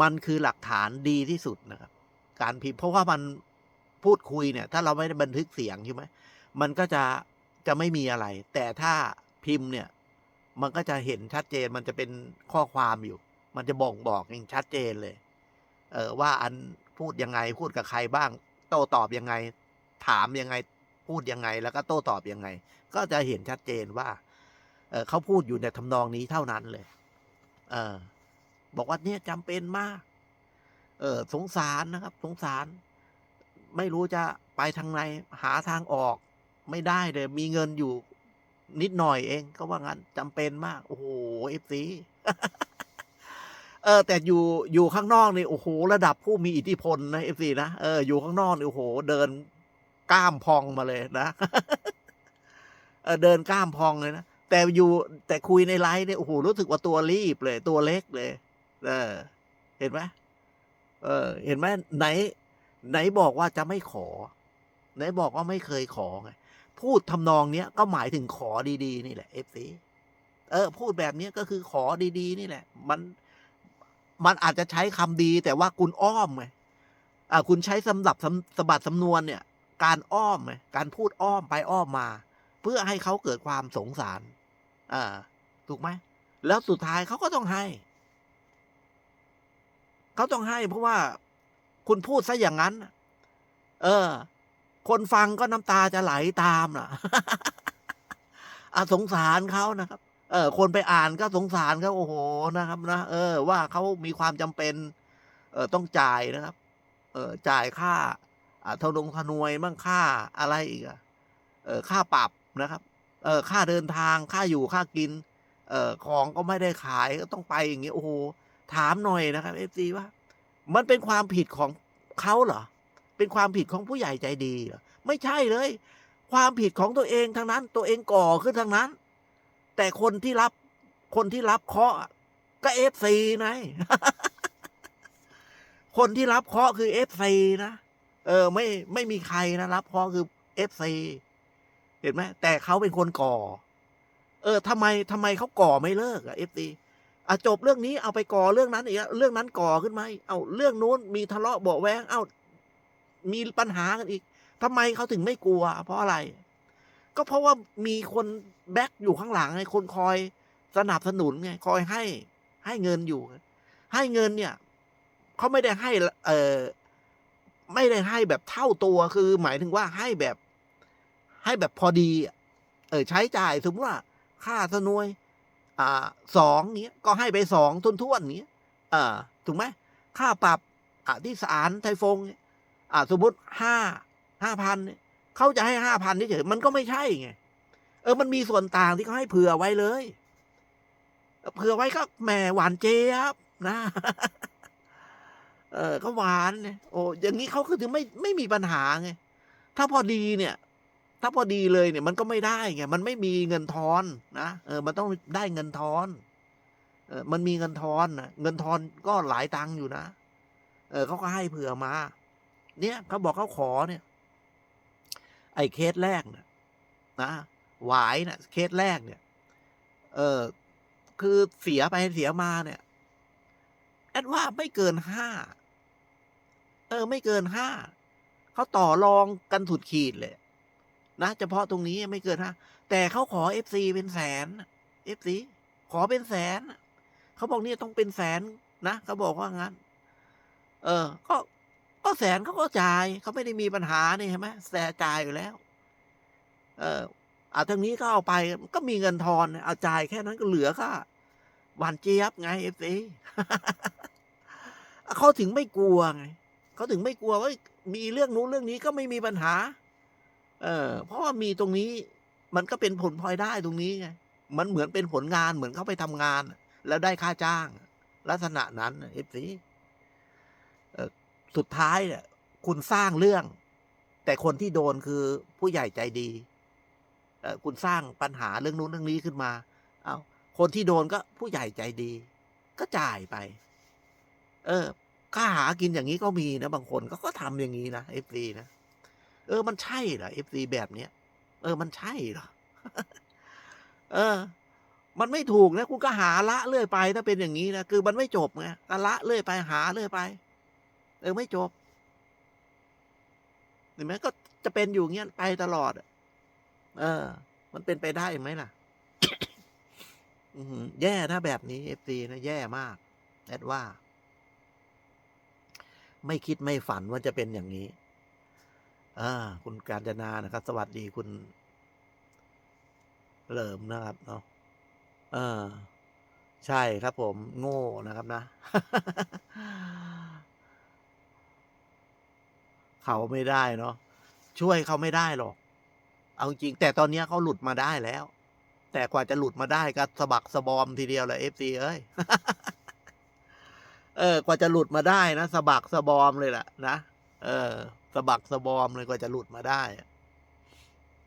มันคือหลักฐานดีที่สุดนะครับ การพิมพ์เพราะว่ามันพูดคุยเนี่ย ถ้าเราไม่ได้บันทึกเสียงใช่ไหมมันก็จะจะไม่มีอะไร แต่ถ้าพิมพ์เนี่ย มันก็จะเห็นชัดเจนมันจะเป็นข้อความอยู่ มันจะบ่งบอกอย่างชัดเจนเลย เออว่าอันพูดยังไงพูดกับใครบ้าง โต้ตอบยังไง ถามยังไงพูดยังไง แล้วก็โต้ตอบยังไง ก็จะเห็นชัดเจนว่า เออเขาพูดอยู่ในทำนองนี้เท่านั้นเลย เออ บอกว่าเนี่ยจำเป็นมาก เออสงสารนะครับ สงสาร ไม่รู้จะไปทางไหนหาทางออก ไม่ได้เลยมีเงินอยู่ นิดหน่อยเองก็ว่างั้นจำเป็นมากโอ้โหเอฟซีเออ แต่อยู่อยู่ข้างนอกนี่โอ้โหระดับผู้มีอิทธิพลนะเอฟซีนะเอออยู่ข้างนอกนี่โอ้โห เดินกล้ามพองมาเลยนะเออเดินกล้ามพองเลยนะแต่อยู่แต่คุยในไลฟ์เนี่ยโอ้โหรู้สึกว่าตัวรีบเลย ตัวเล็กเลย เออ เห็นไหมเออ เห็นไหมไหน ไหนบอกว่าจะไม่ขอ ไหนบอกว่าไม่เคยขอไงพูดทำนองเนี้ยก็หมายถึงขอดี ๆ นี่แหละเอฟซีเออ พูดแบบเนี้ยก็คือขอดีๆ นี่แหละ มันมันอาจจะใช้คำดี แต่ว่าคุณอ้อมไงอ่าคุณใช้สำหรับสสบัดสำนวนเนี่ย การอ้อมไงการพูดอ้อมไปอ้อมมา เพื่อให้เขาเกิดความสงสาร อ่า ถูกไหมแล้วสุดท้ายเขาก็ต้องให้ เขาต้องให้เพราะว่าคุณพูดซะอย่างนั้น เออ คนฟังก็น้ำตาจะไหลตามน่ะอาสงสารเขานะครับ เออ คนไปอ่านก็สงสารเขาโอ้โหนะครับนะเออ ว่าเขามีความจำเป็น เออต้องจ่ายนะครับ เออจ่ายค่าอ่าทนงทนวยมั่งค่าอะไรอีกอะเออค่าปรับนะครับ เออค่าเดินทางค่าอยู่ค่ากิน เออของก็ไม่ได้ขายก็ต้องไปอย่างเงี้ยโอ้โห ถามหน่อยนะครับเอฟซีว่า มันเป็นความผิดของเขาเหรอ เป็นความผิดของผู้ใหญ่ใจดีเหรอไม่ใช่เลย ความผิดของตัวเองทั้งนั้น ตัวเองก่อขึ้นทั้งนั้น แต่คนที่รับคนที่รับเคาะก็เอฟซีนะคนที่รับเคาะคือเอฟซีนะเออ ไม่ไม่มีใครนะรับเคาะคือเอฟซีเห็นไหมแต่เขาเป็นคนก่อ เออทำไมทำไมเขาก่อไม่เลิกอะเอฟซี อะจบเรื่องนี้เอาไปก่อเรื่องนั้นอีกเรื่องนั้นก่อขึ้นมาอีกเอาเรื่องนู้นมีทะเลาะเบาแวงเอามีปัญหากันอีกทำไมเขาถึงไม่กลัว เพราะอะไร ก็เพราะว่ามีคนแบ็กอยู่ข้างหลังไงคนคอยสนับสนุนไงคอยให้ให้เงินอยู่ ให้เงินเนี่ยเขาไม่ได้ให้ เออไม่ได้ให้แบบเท่าตัวคือ หมายถึงว่าให้แบบ ให้แบบพอดี เออใช้จ่ายสมมติว่าค่าสนวย อ่าสองเนี้ยก็ให้ไปสองทุนทุนเนี้ยอ่าถูกไหมค่าปรับอ่าที่ศาลไทฟงอ่าสมมติห้าห้าพันเขาจะให้ห้าพันเฉยมันก็ไม่ใช่ไงเออมันมีส่วนต่างที่เขาให้เผื่อไว้เลยเผื่อไว้ก็แหมหวานเจี๊ยบนะ เออก็หวานเนี่ยโอ้อย่างนี้เขาคือถึงไม่ไม่มีปัญหาไงถ้าพอดีเนี่ย ถ้าพอดีเลยเนี่ยมันก็ไม่ได้ไงมันไม่มีเงินทอนนะเออมันต้องได้เงินทอนเออมันมีเงินทอนนะเงินทอนก็หลายตังค์อยู่นะเออเขาก็ให้เผื่อมา เนี่ยเขาบอกเขาขอเนี่ย ไอ้เคสแรกนะนะหวายนะเคสแรกเนี่ย เออคือเสียไปเสียมาเนี่ยแอดว่าไม่เกินห้าเออ ไม่เกินห้าเขาต่อรองกันสุดขีดเลย นะเฉพาะตรงนี้ไม่เกินห้าแต่เขาขอเอฟซีเป็นแสนเอฟซีขอเป็นแสน เขาบอกเนี่ยต้องเป็นแสนนะเขาบอกว่างั้น เออ ก็ก็แสนเขาก็จ่ายเขาไม่ได้มีปัญหานี่ใช่ไหมแสนจ่ายอยู่แล้ว เอออาทางนี้ก็เอาไปก็มีเงินทอนเอาจ่ายแค่นั้นก็เหลือค่ะหวานเจี๊ยบไงเอฟซีเขาถึงไม่กลัวไงเขาถึงไม่กลัวว่ามีเรื่องนู้นเรื่องนี้ก็ไม่มีปัญหา เออ เพราะว่ามีตรงนี้ มันก็เป็นผลพลอยได้ตรงนี้ไงมันเหมือนเป็นผลงานเหมือนเขาไปทำงาน แล้วได้ค่าจ้าง ลักษณะนั้นเอฟซีสุดท้ายเนี่ยคุณสร้างเรื่อง แต่คนที่โดนคือผู้ใหญ่ใจดีเออคุณสร้างปัญหาเรื่องนู้นเรื่องนี้ขึ้นมา เอาคนที่โดนก็ผู้ใหญ่ใจดี ก็จ่ายไป เออค่าหากินอย่างนี้ก็มีนะบางคนก็ก็ทำอย่างนี้นะเอฟซีนะ เออ มันใช่เหรอเอฟซีแบบเนี้ยเออ มันใช่เหรอเออ มันไม่ถูกนะคุณก็หาละเรื่อยไป ถ้าเป็นอย่างนี้นะคือมันไม่จบไงละเรื่อยไปหาเรื่อยไป เออไม่จบเห็นไหมก็จะเป็นอยู่เงี้ยไปตลอดเออ มันเป็นไปได้ไหมล่ะแย่ถ้าแบบนี้เอฟซีนะแย่มากแอดว่า ไม่คิดไม่ฝันว่าจะเป็นอย่างนี้ อ่า คุณการจนานะครับ สวัสดีคุณเหลิมนะครับเนาะเออใช่ครับผม โง่นะครับนะ เขาไม่ได้เนาะช่วยเขาไม่ได้หรอก เอาจริง แต่ตอนนี้เขาหลุดมาได้แล้ว แต่กว่าจะหลุดมาได้ก็สะบักสะบอมทีเดียวแหละเอฟซีเอ้ยเออกว่าจะหลุดมาได้นะสะบักสะบอมเลยแหละนะ เออสะบักสะบอมเลยกว่าจะหลุดมาได้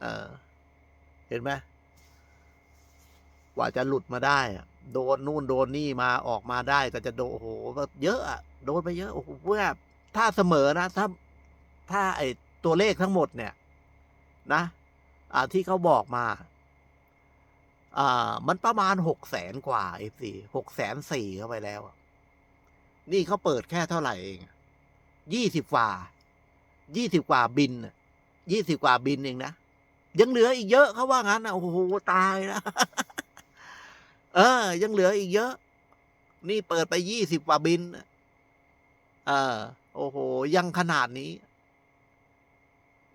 เออ เห็นไหมกว่าจะหลุดมาได้อะโดนนู่นโดนนี่มาออกมาได้ก็จะโดโอ้โหเยอะอะโดนไปเยอะโอ้โหเพื่อถ้าเสมอนะ ถ้า ถ้าไอตัวเลขทั้งหมดเนี่ย นะอ่าที่เขาบอกมา อ่า มันประมาณหกแสนกว่าเอฟซีหกแสนสี่เข้าไปแล้ว นี่เขาเปิดแค่เท่าไหร่เอง ยี่สิบกว่ายี่สิบกว่าบินยี่สิบกว่าบินเองนะยังเหลืออีกเยอะเขาว่างั้นนะโอ้โหตายนะเออ ยังเหลืออีกเยอะ นี่เปิดไปยี่สิบกว่าบินเออ โอ้โห ยังขนาดนี้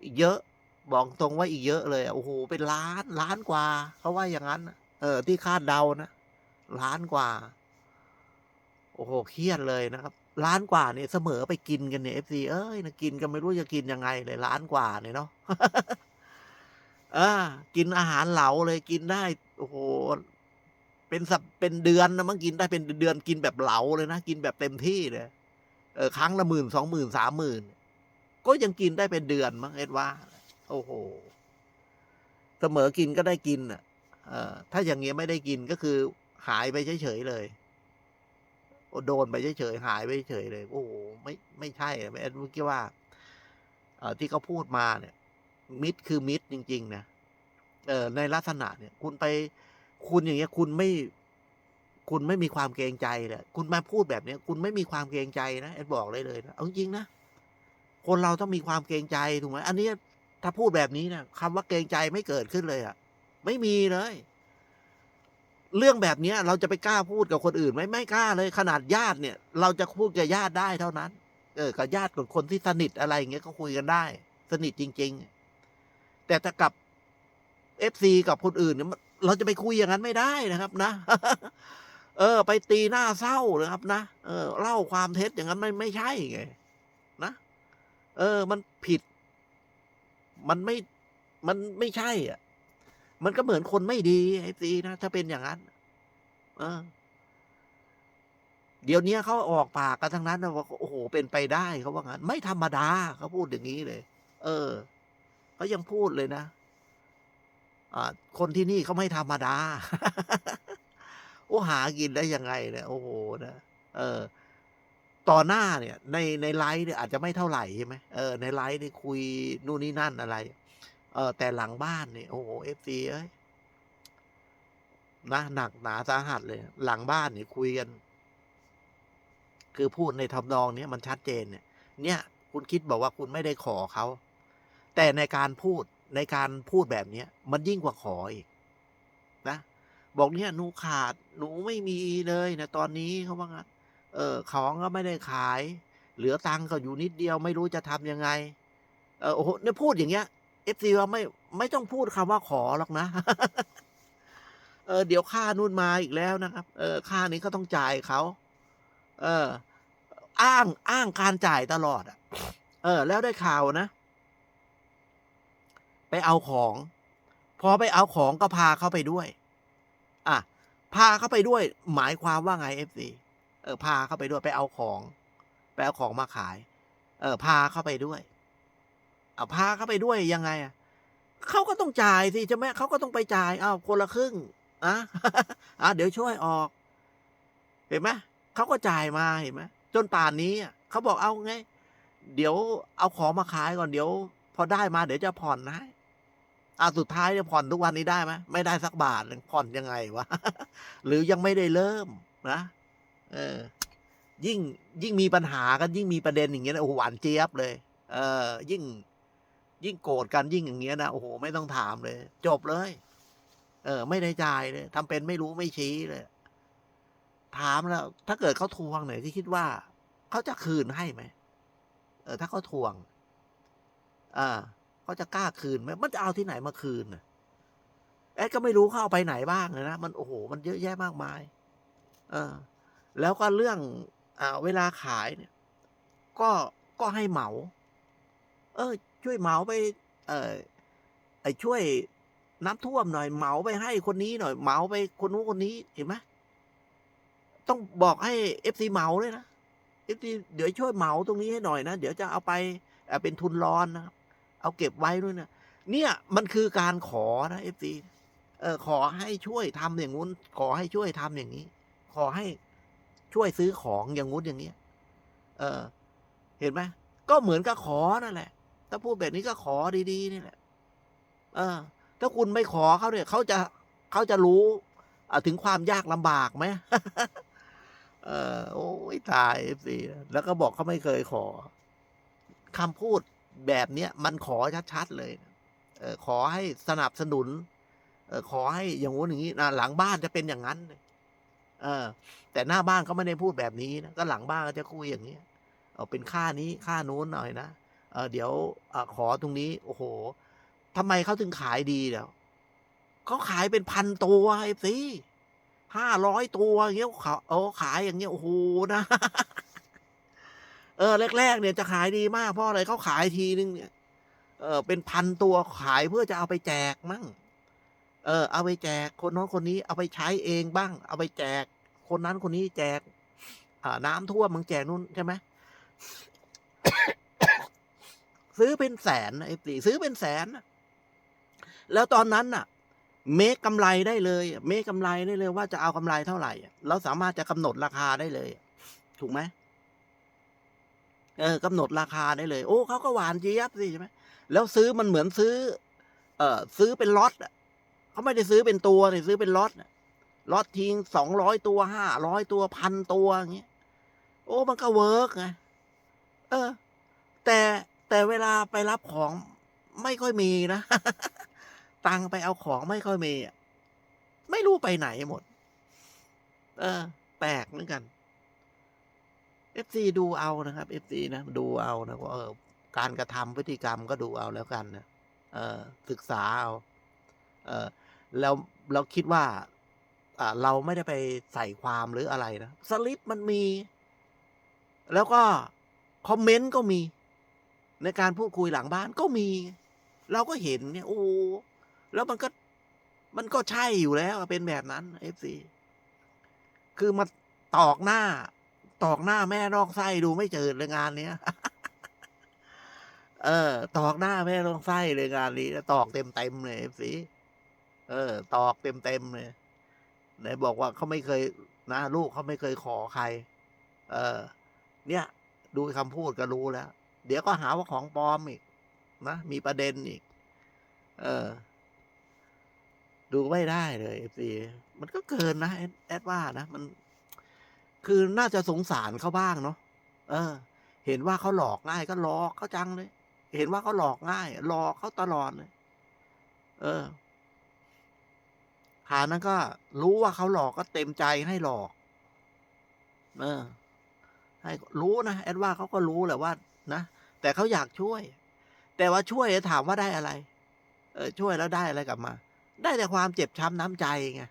อีกเยอะ บอกตรงว่าอีกเยอะเลยโอ้โหเป็นล้านล้านกว่าเขาว่าอย่างนั้นเออ ที่คาดเดานะล้านกว่า โอ้โหเครียดเลยนะครับ ล้านกว่าเนี่ยเสมอไปกินกันเนี่ยเอฟซีเอ้ยนะกินกันไม่รู้จะกินยังไงเลยล้านกว่าเนี่ยเนาะอ่ากินอาหารเหลาเลยกินได้โอ้โหเป็นสัปเป็นเดือนนะมั้งกินได้เป็นเดือนกินแบบเหลาเลยนะกินแบบเต็มที่เลยเออครั้งละหมื่นสองหมื่นสามหมื่นก็ยังกินได้เป็นเดือนมั้งเอ็ดว่า โอ้โหเสมอกินก็ได้กินอะ เออถ้าอย่างเงี้ยไม่ได้กินก็คือหายไปเฉยๆเลย โดนไปเฉยๆหายไปเฉยเลย โอ้โหไม่ไม่ใช่อะแอดเมื่อกี้ว่าเอที่เขาพูดมาเนี่ย มิตรคือมิตรจริง ๆ นะเออในลักษณะเนี่ย คุณไปคุณอย่างเงี้ย คุณไม่ คุณไม่มีความเกรงใจเลยคุณมาพูดแบบเนี้ย คุณไม่มีความเกรงใจนะแอดบอกเลยเลยนะเอาจริงนะคนเราต้องมีความเกรงใจถูกไหมอันนี้ถ้าพูดแบบนี้นะคำว่าเกรงใจไม่เกิดขึ้นเลยอะ่ะ ไม่มีเลย เรื่องแบบนี้เราจะไปกล้าพูดกับคนอื่นไหมไม่กล้าเลยขนาดญาติเนี่ย เราจะพูดกับญาติได้เท่านั้น เออกับญาติกับคนที่สนิทอะไรอย่างเงี้ยก็คุยกันได้ สนิทจริง ๆ แต่ถ้ากับเอฟซีกับคนอื่นเนี่ยเราจะไปคุยอย่างนั้นไม่ได้นะครับ นะ เออ ไปตีหน้าเศร้านะครับ นะเออเล่าความเท็จอย่างนั้นไม่ไม่ใช่ไงนะเออ มันผิด มันไม่มันไม่ใช่ อะ มันก็เหมือนคนไม่ดีไอ้ซีนะ ถ้าเป็นอย่างนั้น เออ เดี๋ยวนี้เขาออกปากกันทั้งนั้นนะว่าโอ้โหเป็นไปได้เขาว่างั้น ไม่ธรรมดาเขาพูดอย่างนี้เลย เออเขายังพูดเลยนะอ่าคนที่นี่เขาไม่ธรรมดาโอ้หากินได้ยังไงเนี่ยโอ้โหนะเออ ต่อหน้าเนี่ย ในในไลฟ์เนี่ยอาจจะไม่เท่าไหร่ใช่ไหมเออในไลฟ์นี่คุยนู่นนี่นั่นอะไร เออแต่หลังบ้านเนี่ยโอ้โหเอฟซีเอ้ยนะหนักหนาสาหัสเลย หลังบ้านเนี่ยคุยกัน คือพูดในทำนองเนี้ยมันชัดเจนเนี่ย เนี่ย คุณคิดบอกว่าคุณไม่ได้ขอเขาแต่ในการพูดในการพูดแบบเนี้ย มันยิ่งกว่าขออีก นะ บอกเนี่ยหนูขาดหนูไม่มีเลยนะตอนนี้เขาว่างั้นเออของก็ไม่ได้ขาย เหลือตังค์ก็อยู่นิดเดียวไม่รู้จะทำยังไง เออโอ้โหเนี่ยพูดอย่างเงี้ย เอฟซีว่าไม่ไม่ต้องพูดคำว่าขอหรอกนะ เออ เดี๋ยวค่านู่นมาอีกแล้วนะครับ เออ ค่านี้ก็ต้องจ่ายเขา เออ อ้างอ้างการจ่ายตลอดอะ เออ แล้วได้ข่าวนะ ไปเอาของ พอไปเอาของก็พาเขาไปด้วย อะ พาเขาไปด้วย หมายความว่าไงเอฟซีเออ พาเขาไปด้วยไปเอาของ ไปเอาของมาขาย เออ พาเขาไปด้วย เอาพาเข้าไปด้วยยังไงอะเขาก็ต้องจ่ายสิใช่ไหมเขาก็ต้องไปจ่ายอ้าวคนละครึ่งอะอะเดี๋ยวช่วยออก เห็นไหมเขาก็จ่ายมาเห็นไหมจนป่านนี้อะเขาบอกเอาไง เดี๋ยวเอาของมาขายก่อนเดี๋ยว พอได้มาเดี๋ยวจะผ่อนให้อะสุดท้ายเนี่ยผ่อนทุกวันนี้ได้ไหมไม่ได้สักบาทผ่อนยังไงวะหรือยังไม่ได้เริ่มนะเออ ยิ่งยิ่งมีปัญหากันยิ่งมีประเด็นอย่างเงี้ยนะโอ้หวานเจี๊ยบเลย เออยิ่ง ยิ่งโกรธกันยิ่งอย่างเงี้ยนะโอ้โหไม่ต้องถามเลย จบเลย เออ ไม่ได้จ่ายเลยทำเป็นไม่รู้ไม่ชี้เลย ถามแล้ว ถ้าเกิดเขาทวงเนี่ยที่คิดว่าเขาจะคืนให้ไหมเออ ถ้าเขาทวงอ่าเขาจะกล้าคืนไหมมันจะเอาที่ไหนมาคืนน่ะแอดก็ไม่รู้เขาเอาไปไหนบ้างเลยนะมันโอ้โหมันเยอะแยะมากมาย เออ แล้วก็เรื่องอ่าเวลาขายเนี่ย ก็ก็ให้เหมา เออ ช่วยเหมาไป เออไอช่วยน้ำท่วมหน่อยเหมาไปให้คนนี้หน่อยเหมาไปคนนู้นคนนี้เห็นไหมต้องบอกให้เอฟซีเหมาเลยนะเอฟซีเดี๋ยวช่วยเหมาตรงนี้ให้หน่อยนะ เดี๋ยวจะเอาไปเป็นทุนร้อนนะครับ เอาเก็บไว้ด้วยนะเนี่ยมันคือการขอนะเอฟซีเออขอให้ช่วยทำอย่างงู้น ขอให้ช่วยทำอย่างนี้ ขอให้ช่วยซื้อของอย่างงู้นอย่างเนี้ย เออ เห็นไหมก็เหมือนกับขอนั่นแหละ ถ้าพูดแบบนี้ก็ขอดีๆนี่แหละเออ ถ้าคุณไม่ขอเขาเนี่ยเขาจะเขาจะรู้ถึงความยากลำบากไหมเออโอ้ยตายเอฟซีแล้วก็บอกเขาไม่เคยขอคำพูดแบบเนี้ยมันขอชัดๆเลยเออขอให้สนับสนุน เออขอให้อย่างงู้นอย่างนี้นะหลังบ้านจะเป็นอย่างนั้นเออ แต่หน้าบ้านเขาไม่ได้พูดแบบนี้นะก็หลังบ้านก็จะคุยอย่างนี้ยเอาเป็นค่านี้ค่านู้นหน่อยนะ เออเดี๋ยวอขอตรงนี้ โอ้โหทำไมเขาถึงขายดีเดี๋ยวเขาขายเป็นพันตัวไอ้สิห้าร้อยตัวอย่างเงี้ยเขาเออขายอย่างเงี้ยโอ้โหนะ เออแรกๆเนี่ยจะขายดีมากเพราะอะไรเขาขายทีนึงเนี่ยเออเป็นพันตัวขายเพื่อจะเอาไปแจกมั่ง เออ เอาไปแจกคนน้นคนนี้เอาไปใช้เองบ้าง เอาไปแจก คนนั้นคนนี้แจก อ่าน้ำท่วมมึงแจกนู่นใช่ไหม ซื้อเป็นแสนไอ้ตีซื้อเป็นแสนนะแล้วตอนนั้นน่ะ เมคกำไรได้เลย เมคกำไรได้เลยว่าจะเอากำไรเท่าไหร่เราสามารถจะกำหนดราคาได้เลย ถูกไหมเออกำหนดราคาได้เลย โอ้เขาก็หวานเจี๊ยบสิใช่ไหมแล้วซื้อมันเหมือนซื้อ เออซื้อเป็นล็อตเขาไม่ได้ซื้อเป็นตัวเนี่ยซื้อเป็นล็อตล็อตทิ้งสองร้อยตัวห้าร้อยตัวพันตัวอย่างเงี้ย โอ้มันก็เวิร์กไงเออ แต่ แต่เวลาไปรับของไม่ค่อยมีนะ ตังไปเอาของไม่ค่อยมีไม่รู้ไปไหนหมด เออ แปลกเหมือนกันเอฟซีดูเอานะครับเอฟซีนะ ดูเอานะว่าเออการกระทำพฤติกรรมก็ดูเอาแล้วกันนะเออ ศึกษาเอา เออแล้วเราคิดว่าอ่า เราไม่ได้ไปใส่ความหรืออะไรนะ สลิปมันมี แล้วก็ คอมเมนต์ก็มี ในการพูดคุยหลังบ้านก็มี เราก็เห็นเนี่ยโอ้แล้วมันก็มันก็ใช่อยู่แล้วเป็นแบบนั้นเอฟซีคือมาตอกหน้า ตอกหน้าแม่รอกไส้ดูไม่เจอเลยงานเนี้ยเออ ตอกหน้าแม่รอกไส้เลยงานนี้ตอกเต็มเต็มเลยเอฟซีเออ ตอกเต็มเต็มเลยไหนบอกว่าเขาไม่เคยนะลูกเขาไม่เคยขอใคร เออ เนี่ย ดูคำพูดก็รู้แล้ว เดี๋ยวก็หาว่าของปลอมอีกนะมีประเด็นอีก เออ ดูไม่ได้เลยเอฟซีมันก็เกินนะแอดแอดว่านะมัน คือน่าจะสงสารเขาบ้างเนาะเออ เห็นว่าเขาหลอกง่ายก็หลอกเขาจังเลย เห็นว่าเขาหลอกง่ายหลอกเขาตลอดเลยเออหานั้นก็รู้ว่าเขาหลอกก็เต็มใจให้หลอก เออ ให้รู้นะแอดว่าเขาก็รู้แหละว่า นะ แต่เขาอยากช่วย แต่ว่าช่วยถามว่าได้อะไร เออช่วยแล้วได้อะไรกลับมา ได้แต่ความเจ็บช้ำน้ำใจไง